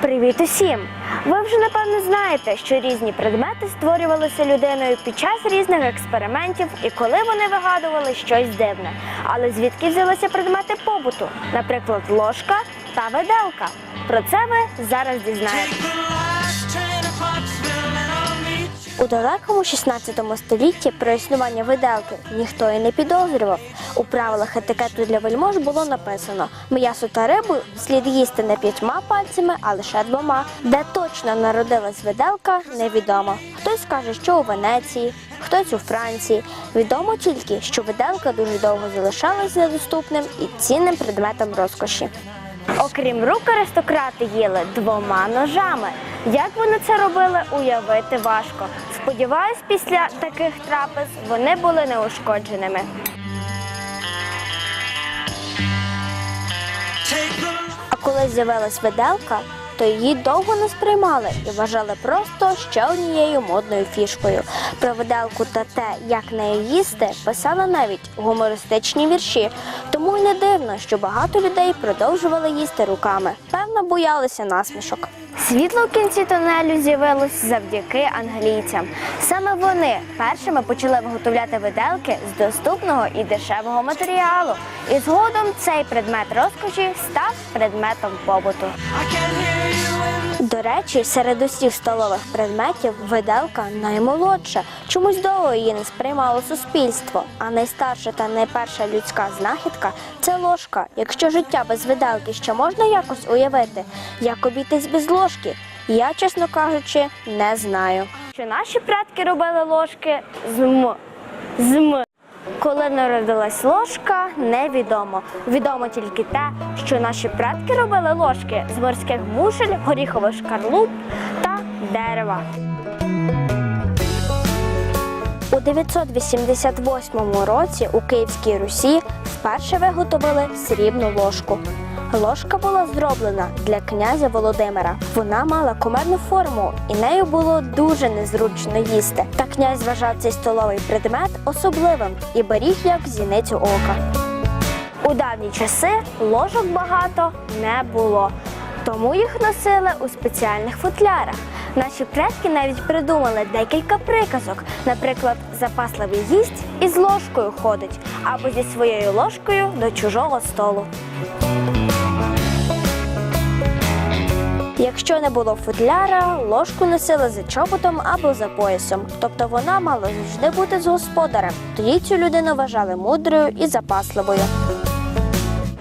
Привіт усім! Ви вже напевно знаєте, що різні предмети створювалися людиною під час різних експериментів і коли вони вигадували щось дивне. Але звідки взялися предмети побуту? Наприклад, ложка та виделка. Про це ви зараз дізнаєтесь. У далекому 16 столітті про існування виделки ніхто і не підозрював. У правилах етикету для вельмож було написано: м'ясо та рибу слід їсти не п'ятьма пальцями, а лише двома. Де точно народилась виделка, невідомо. Хтось каже, що у Венеції, хтось у Франції. Відомо тільки, що виделка дуже довго залишалась недоступним і цінним предметом розкоші. Окрім рук, аристократи їли двома ножами. Як вони це робили, уявити важко. Сподіваюсь, після таких трапез вони були неушкодженими. А коли з'явилась виделка, то її довго не сприймали і вважали просто ще однією модною фішкою. Про виделку та те, як нею їсти, писали навіть гумористичні вірші. Тому й не дивно, що багато людей продовжували їсти руками. Певно, боялися насмішок. Світло в кінці тунелю з'явилось завдяки англійцям. Саме вони першими почали виготовляти виделки з доступного і дешевого матеріалу. І згодом цей предмет розкоші став предметом побуту. До речі, серед усіх столових предметів виделка наймолодша. Чомусь довго її не сприймало суспільство. А найстарша та найперша людська знахідка це ложка. Якщо життя без виделки ще можна якось уявити, як обійтись без ложки, я, чесно кажучи, не знаю. Що наші предки робили ложки з м. З м. Коли народилась ложка, невідомо. Відомо тільки те, що наші предки робили ложки з морських мушель, горіхових шкарлуп та дерева. У 988 році у Київській Русі вперше виготовили срібну ложку. Ложка була зроблена для князя Володимира. Вона мала кумедну форму і нею було дуже незручно їсти. Та князь вважав цей столовий предмет особливим і беріг як зіницю ока. У давні часи ложок багато не було, тому їх носили у спеціальних футлярах. Наші предки навіть придумали декілька приказок. Наприклад, запасливий їсть із ложкою ходить або зі своєю ложкою до чужого столу. Якщо не було футляра, ложку носили за чоботом або за поясом, тобто вона мала завжди бути з господарем. Тоді цю людину вважали мудрою і запасливою.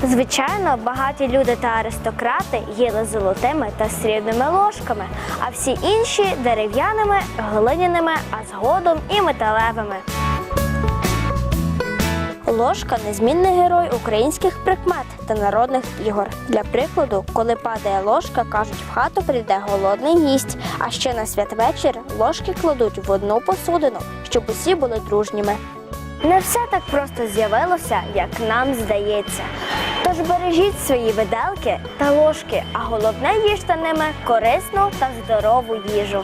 Звичайно, багаті люди та аристократи їли золотими та срібними ложками, а всі інші дерев'яними, глиняними, а згодом і металевими. Ложка незмінний герой українських прикмет та народних ігор. Для прикладу, коли падає ложка, кажуть, в хату прийде голодний гість. А ще на святвечір ложки кладуть в одну посудину, щоб усі були дружніми. Не все так просто з'явилося, як нам здається. Тож бережіть свої виделки та ложки, а головне їжте ними корисну та здорову їжу.